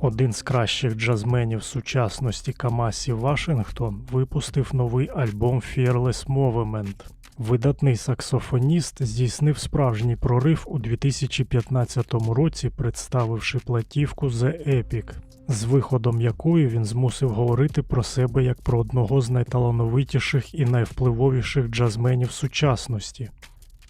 Один з кращих джазменів сучасності Камасі Вашингтон випустив новий альбом Fearless Movement. Видатний саксофоніст здійснив справжній прорив у 2015 році, представивши платівку The Epic, з виходом якої він змусив говорити про себе як про одного з найталановитіших і найвпливовіших джазменів сучасності.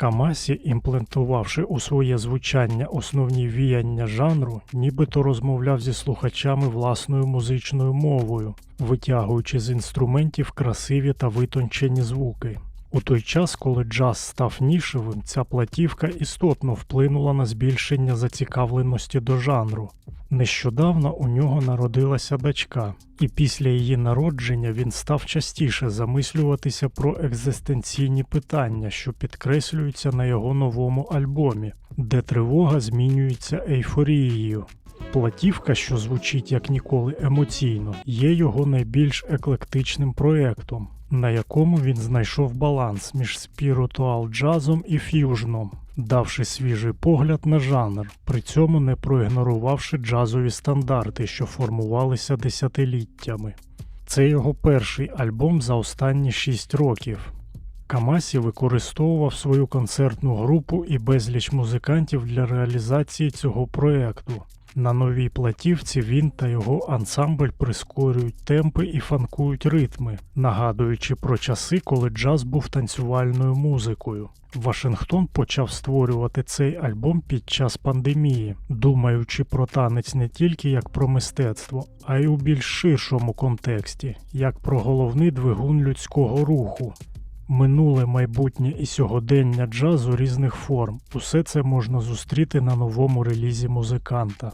Камасі, імплантувавши у своє звучання основні віяння жанру, нібито розмовляв зі слухачами власною музичною мовою, витягуючи з інструментів красиві та витончені звуки. У той час, коли джаз став нішевим, ця платівка істотно вплинула на збільшення зацікавленості до жанру. Нещодавно у нього народилася дочка, і після її народження він став частіше замислюватися про екзистенційні питання, що підкреслюються на його новому альбомі, де тривога змінюється ейфорією. Платівка, що звучить як ніколи емоційно, є його найбільш еклектичним проєктом, на якому він знайшов баланс між спіритуал джазом і ф'южном, давши свіжий погляд на жанр, при цьому не проігнорувавши джазові стандарти, що формувалися десятиліттями. Це його перший альбом за останні шість років. Камасі використовував свою концертну групу і безліч музикантів для реалізації цього проєкту. На новій платівці він та його ансамбль прискорюють темпи і фанкують ритми, нагадуючи про часи, коли джаз був танцювальною музикою. Вашингтон почав створювати цей альбом під час пандемії, думаючи про танець не тільки як про мистецтво, а й у більш ширшому контексті, як про головний двигун людського руху. Минуле майбутнє і сьогодення джазу різних форм. Усе це можна зустріти на новому релізі музиканта.